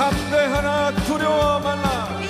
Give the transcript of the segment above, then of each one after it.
담대 하나 두려워 말라.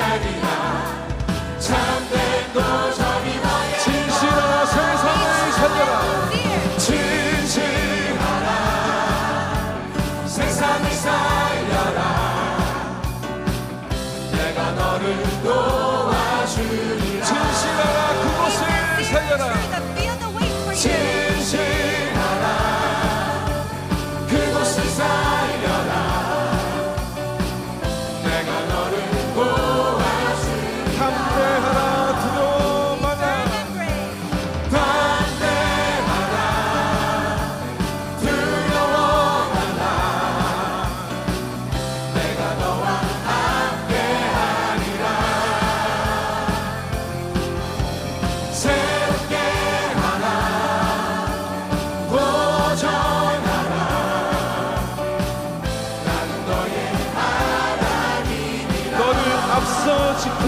아니라 참된 도전이 너의 진실하라 세상을 살려라. 진실하라 세상을 살려라. 내가 너를 도와주리라. 진실하라 그곳을 살려라.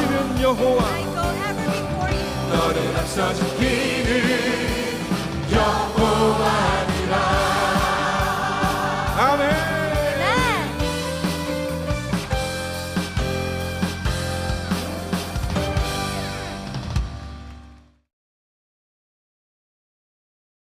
이름 여호와. 너를 앞서 지키는 여호와.